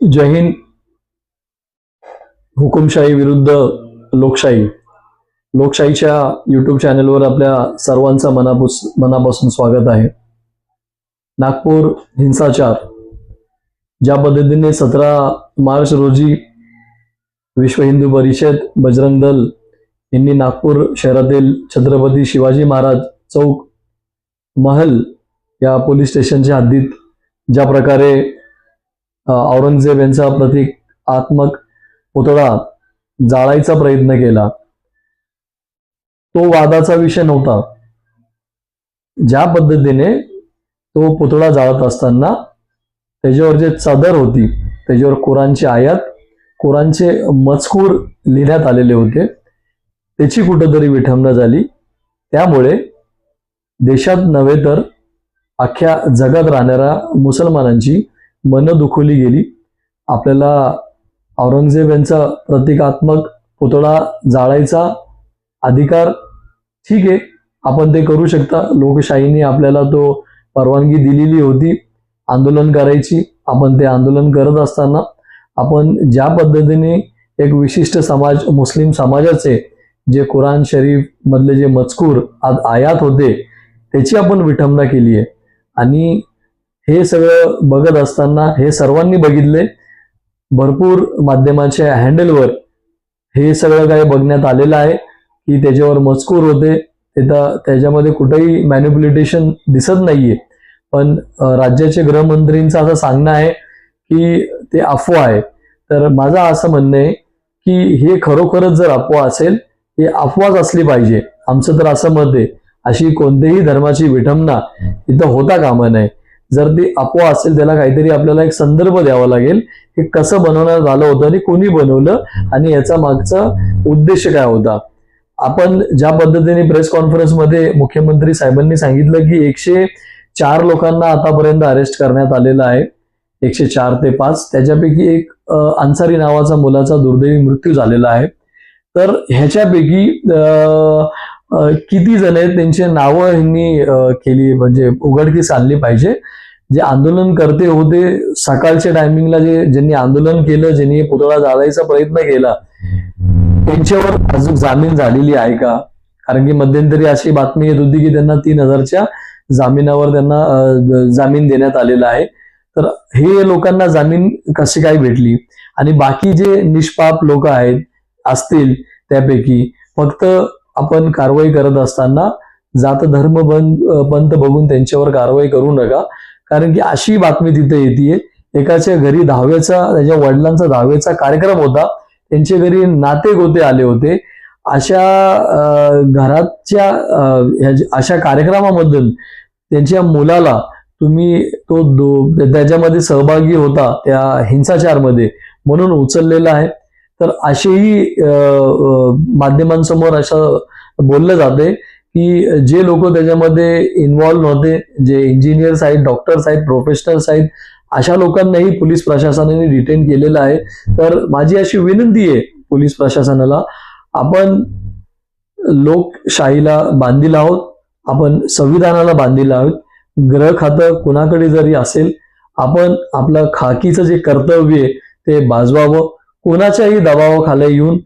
जय हिंद. हुकुमशाही विरुद्ध लोकशाही. लोकशाहीच्या युट्यूब चॅनलवर आपल्या सर्वांचं मनापूस मनापासून स्वागत आहे. नागपूर हिंसाचार. ज्या पद्धतीने सतरा मार्च रोजी विश्व हिंदू परिषद बजरंग दल यांनी नागपूर शहरातील छत्रपती शिवाजी महाराज चौक महल या पोलीस स्टेशनच्या हद्दीत ज्या प्रकारे औरंगजेब यांचा प्रतिकात्मक पुतळा जाळायचा प्रयत्न केला. तो वादाचा विषय नव्हता. ज्या पद्धतीने तो पुतळा जाळत असताना त्याच्यावर जे चादर होती त्याच्यावर कुरांची आयात कुरांचे मजकूर लिहिण्यात आलेले होते त्याची कुठंतरी विठंबना झाली. त्यामुळे देशात नव्हे तर अख्ख्या जगात राहणाऱ्या मुसलमानांची मनं दुखवली गेली. आपल्याला औरंगजेब यांचा प्रतिकात्मक पुतळा जाळायचा अधिकार ठीक आहे. आपण ते करू शकता. लोकशाहीने आपल्याला तो परवानगी दिलेली होती. आंदोलन करायची. आपण ते आंदोलन करत असताना आपण ज्या पद्धतीने एक विशिष्ट समाज मुस्लिम समाजाचे जे कुराण शरीफ मधले जे मजकूर आज आयात होते त्याची आपण विठंबना केली आहे. आणि हे सगळं बघत असताना हे सर्वांनी बघितले. भरपूर माध्यमाच्या हँडलवर हे सगळं काही बघण्यात आलेलं आहे की त्याच्यावर मजकूर होते. तिथं त्याच्यामध्ये कुठेही मॅन्युप्युलेटेशन दिसत नाहीये. पण राज्याचे गृहमंत्रींचं असं सांगणं आहे की ते अफवा आहे. तर माझं असं म्हणणं आहे की हे खरोखरच जर अफवा असेल हे अफवाच असली पाहिजे. आमचं तर असं मत आहे. अशी कोणत्याही धर्माची विठंबना इथं होता कामा नये. जर ती अपोआ असेल त्याला काहीतरी आपल्याला एक संदर्भ द्यावा लागेल हे कसं बनवण्यात आलं होतं आणि कोणी बनवलं आणि याचा मागचा उद्देश काय होता. आपण ज्या पद्धतीने प्रेस कॉन्फरन्समध्ये मुख्यमंत्री साहेबांनी सांगितलं की एकशे चार लोकांना आतापर्यंत अरेस्ट करण्यात आलेलं आहे एकशे चार ते पाच त्याच्यापैकी एक अन्सारी नावाचा मुलाचा दुर्दैवी मृत्यू झालेला आहे. तर ह्याच्यापैकी किती जण आहेत त्यांची नावं ह्यांनी केली म्हणजे उघडकीस आणली पाहिजे. जे आंदोलन करते होते सकाळच्या टायमिंगला जे ज्यांनी आंदोलन केलं ज्यांनी पुतळा जाळायचा प्रयत्न केला त्यांच्यावर अजून जामीन झालेली आहे का? कारण की मध्यंतरी अशी बातमी येत होती की त्यांना तीन हजारच्या जामिनावर त्यांना जामीन देण्यात आलेला आहे. तर हे लोकांना जामीन कशी काय भेटली? आणि बाकी जे निष्पाप लोक आहेत असतील त्यापैकी फक्त आपण कारवाई करत असताना जात धर्म पंत बघून त्यांच्यावर कारवाई करू नका. कारण की अशी बातमी तिथे येते एकाच्या घरी दहाव्याचा त्याच्या वडिलांचा दहाव्याचा कार्यक्रम होता. त्यांच्या घरी नाते गोते आले होते. अशा घराच्या ह्या- अशा कार्यक्रमामधून त्यांच्या मुलाला तुम्ही तो दो त्याच्यामध्ये सहभागी होता त्या हिंसाचारमध्ये. म्हणून उचललेला आहे. तर असेही माध्यमांसमोर असं बोललं जाते की जे लोक त्याच्यामध्ये इन्व्हॉल्व्ह नव्हते जे इंजिनियर्स आहेत डॉक्टर्स आहेत प्रोफेशनल्स आहेत अशा लोकांनाही पोलीस प्रशासनाने डिटेन केलेलं आहे. तर माझी अशी विनंती आहे पोलीस प्रशासनाला आपण लोकशाहीला बांधील आहोत आपण संविधानाला बांधील आहोत. ग्रह खातं कुणाकडे जरी असेल आपण आपलं खाकीचं जे कर्तव्य आहे ते बाजवावं. कोणाच्याही दबावाखाली येऊन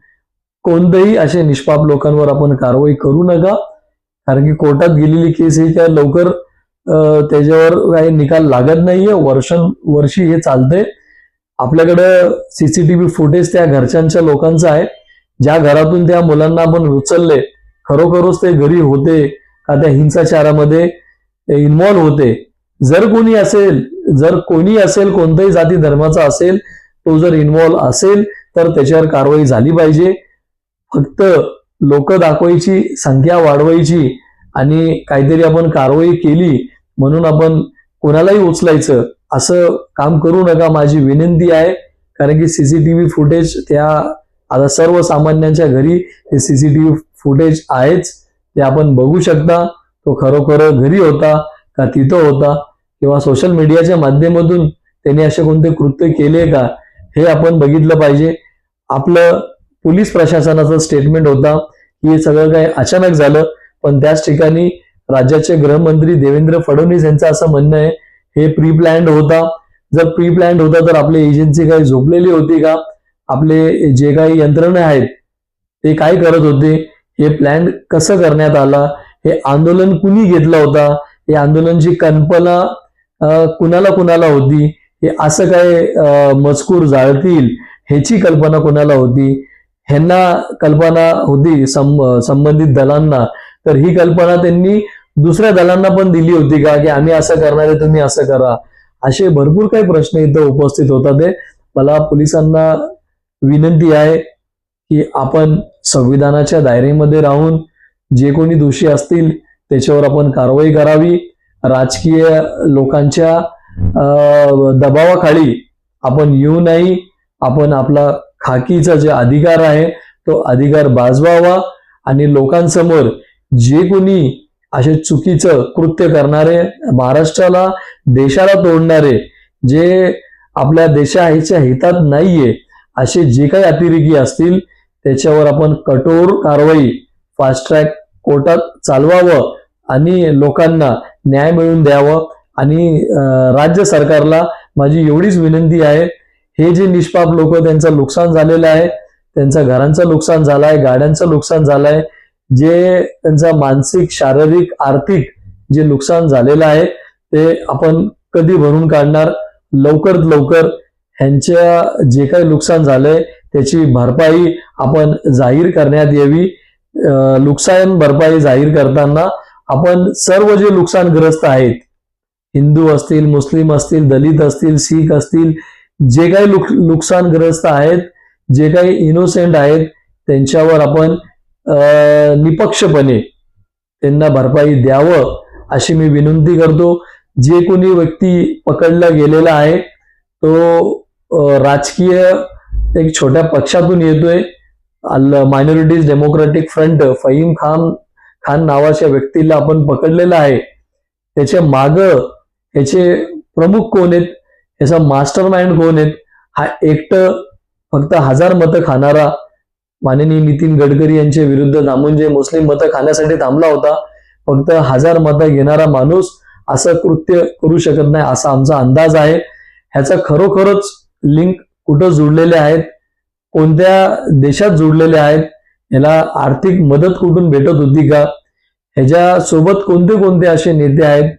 कोणतेही असे निष्पाप लोकांवर आपण कारवाई करू नका. कारण की कोर्टात गेलेली केस ही काय लवकर त्याच्यावर काही निकाल लागत नाहीये. वर्षानुवर्षी हे चालतंय. आपल्याकडं सीसीटीव्ही फुटेज त्या घरच्यांच्या लोकांचं आहे. ज्या घरातून त्या मुलांना आपण उचलले खरोखरच ते घरी होते का त्या हिंसाचारामध्ये इन्वॉल्व्ह होते. जर कोणी असेल जर कोणी असेल कोणत्याही जाती धर्माचा असेल तो जर इन्व्हॉल्व्ह असेल तर त्याच्यावर कारवाई झाली पाहिजे. फक्त लोक दाखवायची संख्या वाढवायची आणि काहीतरी आपण कारवाई केली म्हणून आपण कोणालाही उचलायचं असं काम करू नका. माझी विनंती आहे कारण की सीसीटीव्ही फुटेज त्या आता सर्वसामान्यांच्या घरी हे सीसीटीव्ही फुटेज आहेच. ते आपण बघू शकता. तो खरोखर घरी होता का तिथं होता किंवा सोशल मीडियाच्या माध्यमातून त्यांनी असे कोणते कृत्य केले का? हे आपण बघितलं पाहिजे. आपलं पोलीस प्रशासनाचं स्टेटमेंट होता की हे सगळं काही अचानक झालं पण त्याच ठिकाणी राज्याचे गृहमंत्री देवेंद्र फडणवीस यांचं असं म्हणणं आहे हे प्री प्लॅन्ड होता. जर प्री प्लॅन्ड होता तर आपली एजन्सी काही झोपलेली होती का? आपले जे काही यंत्रणा आहेत ते काय करत होते? हे प्लॅन कसं करण्यात आला? हे आंदोलन कुणी घेतलं होता? हे आंदोलनची कल्पना कुणाला कुणाला होती? हे असं काय मजकूर जाळतील ह्याची कल्पना कोणाला होती? ह्यांना कल्पना होती सं- संबंधित दलांना. तर ही कल्पना त्यांनी दुसऱ्या दलांना पण दिली होती का की आम्ही असं करणार आहे तुम्ही असं करा? असे भरपूर काही प्रश्न इथं उपस्थित होतात ते मला पोलिसांना विनंती आहे की आपण संविधानाच्या दायरेमध्ये राहून जे कोणी दोषी असतील त्याच्यावर आपण कारवाई करावी. राजकीय लोकांच्या दबावाखाली आपण येऊ नाही. आपण आपला खाकीचा जे अधिकार आहे तो अधिकार बाजवावा आणि लोकांसमोर जे कोणी असे चुकीचं कृत्य करणारे महाराष्ट्राला देशाला तोडणारे जे आपल्या देशाच्या हितात नाहीये असे जे काही अतिरेकी असतील त्याच्यावर आपण कठोर कारवाई फास्ट ट्रॅक कोर्टात चालवावं आणि लोकांना न्याय मिळवून द्यावं. आणि राज्य सरकारला माझी एवढीच विनंती आहे हे जे निष्पाप लोक त्यांचं नुकसान झालेलं आहे त्यांचं घरांचं नुकसान झालं आहे गाड्यांचं नुकसान झालं आहे जे त्यांचं मानसिक शारीरिक आर्थिक जे नुकसान झालेलं आहे ते आपण कधी भरून काढणार? लवकरात लवकर ह्यांच्या जे काही नुकसान झालंय त्याची भरपाई आपण जाहीर करण्यात यावी. नुकसान भरपाई जाहीर करताना आपण सर्व जे नुकसानग्रस्त आहेत हिंदू असतील मुस्लिम असतील दलित असतील शीख असतील जे काही नुक- नुकसानग्रस्त आहेत जे काही इनोसेंट आहेत त्यांच्यावर आपण निपक्षपणे त्यांना भरपाई द्यावं अशी मी विनंती करतो. जे कोणी व्यक्ती पकडला गेलेला आहे तो राजकीय एक छोट्या पक्षातून येतोय. Minorities democratic front Faheem Khan Khan नावाच्या व्यक्तीला आपण पकडलेला आहे. त्याच्या मागं याचे प्रमुख कोण आहेत? याचा मास्टर माइंड कोण आहेत? हा एकटं फक्त हजार मतं खाणारा माननीय नितीन गडकरी यांच्या विरुद्ध थांबून जे मुस्लिम मतं खाण्यासाठी थांबला होता. फक्त हजार मतं घेणारा माणूस असं कृत्य करू शकत नाही असा आमचा अंदाज आहे. ह्याचा खरोखरच लिंक कुठं जुडलेले आहेत? कोणत्या देशात जुडलेले आहेत? याला आर्थिक मदत कुठून भेटत होती का? ह्याच्यासोबत कोणते कोणते असे नेते आहेत?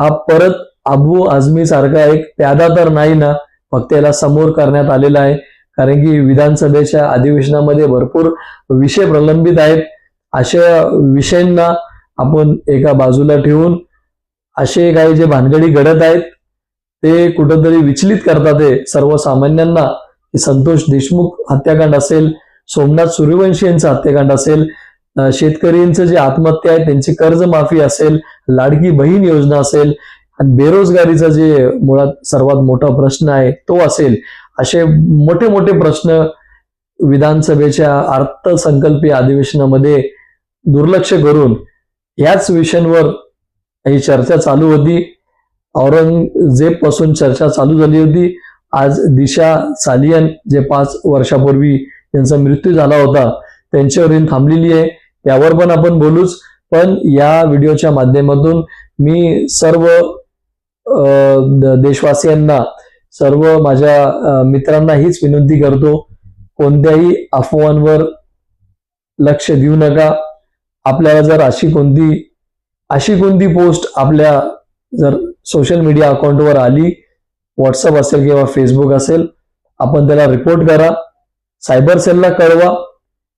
हा परत अबू आझमी सारखा एक प्यादा तर नाही ना मग त्याला समोर करण्यात आलेला आहे. कारण की विधानसभेच्या अधिवेशनामध्ये भरपूर विषय प्रलंबित आहेत. अशा विषयांना आपण एका बाजूला ठेवून असे काही जे भानगडी घडत आहेत ते कुठंतरी विचलित करतात ते सर्वसामान्यांना. की संतोष देशमुख हत्याकांड असेल सोमनाथ सूर्यवंशी यांचं हत्याकांड असेल अं, शेतकऱ्यांचं जे आत्महत्या आहे त्यांची कर्जमाफी असेल लाडकी बहीण योजना असेल आणि बेरोजगारीचा जे मुळात सर्वात मोठा प्रश्न आहे तो असेल. असे मोठे मोठे प्रश्न विधानसभेच्या अर्थसंकल्पीय अधिवेशनामध्ये दुर्लक्ष करून याच विषयांवर ही चर्चा चालू होती. औरंगजेबपासून चर्चा चालू झाली होती. आज दिशा सालियन जे पाच वर्षापूर्वी त्यांचा मृत्यू झाला होता त्यांच्यावरील थांबलेली आहे. त्यावर पण आपण बोलूच. पण या व्हिडिओच्या माध्यमातून मी सर्व देशवासियांना सर्व माझ्या मित्रांना हीच विनंती करतो कोणत्याही अफवांवर लक्ष देऊ नका. आपल्याला जर अशी कोणती अशी कोणती पोस्ट आपल्या जर सोशल मीडिया अकाउंटवर आली व्हॉट्सअप असेल किंवा फेसबुक असेल आपण त्याला रिपोर्ट करा. सायबर सेलला कळवा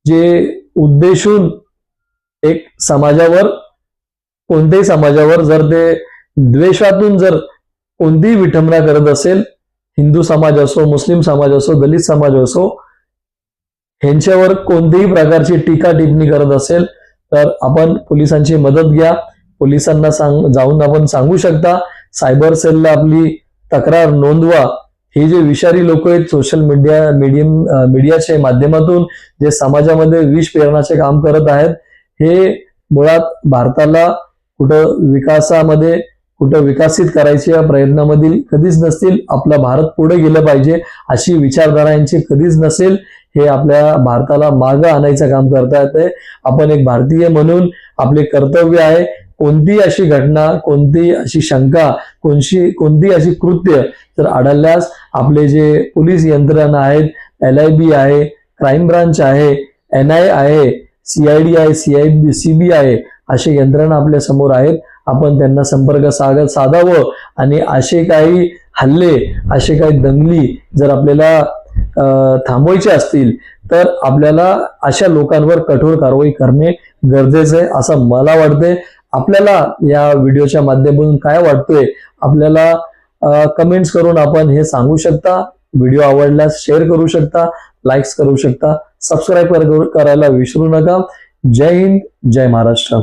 जे उद्देशून एक समाजावर कोणत्याही समाजावर जर ते द्वेषातून जर कोणतीही विठंबना करत असेल हिंदू समाज असो मुस्लिम समाज असो दलित समाज असो ह्यांच्यावर कोणतीही प्रकारची टीका टिप्पणी करत असेल तर आपण पोलिसांची मदत घ्या. पोलिसांना सांग जाऊन आपण सांगू शकता सायबर सेलला आपली तक्रार नोंदवा. हे जे विषारी लोक आहेत सोशल मीडिया मीडियम मीडियाच्या माध्यमातून जे समाजामध्ये विष पेरण्याचे काम करत आहेत हे मुळात भारताला कुठं विकासामध्ये कुठं विकसित करायच्या प्रयत्नामधील कधीच नसतील. आपला भारत पुढे गेलं पाहिजे अशी विचारधारा यांची कधीच नसेल. हे आपल्या भारताला मागं आणायचं काम करता येते आपण एक भारतीय म्हणून आपले कर्तव्य आहे कोणती अशी घटना कोणती अशी शंका कोणशी कोणती अशी कृत्य जर आढळल्यास आपले जे पोलीस यंत्रणा आहेत एल आय बी आहे क्राईम ब्रांच आहे एन आय आहे सीआयडी आहे सीआय सीबी आहे असे यंत्रणा आपल्यासमोर आहेत. आपण त्यांना संपर्क साध साधावं आणि असे काही हल्ले असे काही दंगली जर आपल्याला थांबवायचे असतील तर आपल्याला अशा लोकांवर कठोर कारवाई करणे गरजेचं आहे असं मला वाटतंय. आपल्याला या व्हिडिओच्या माध्यमातून काय वाटतोय आपल्याला कमेंट्स करून आपण हे सांगू शकता व्हिडिओ आवडल्यास शेअर करू शकता लाईक्स करू शकता सबस्क्राईब करायला विसरू नका. जय हिंद जय महाराष्ट्र.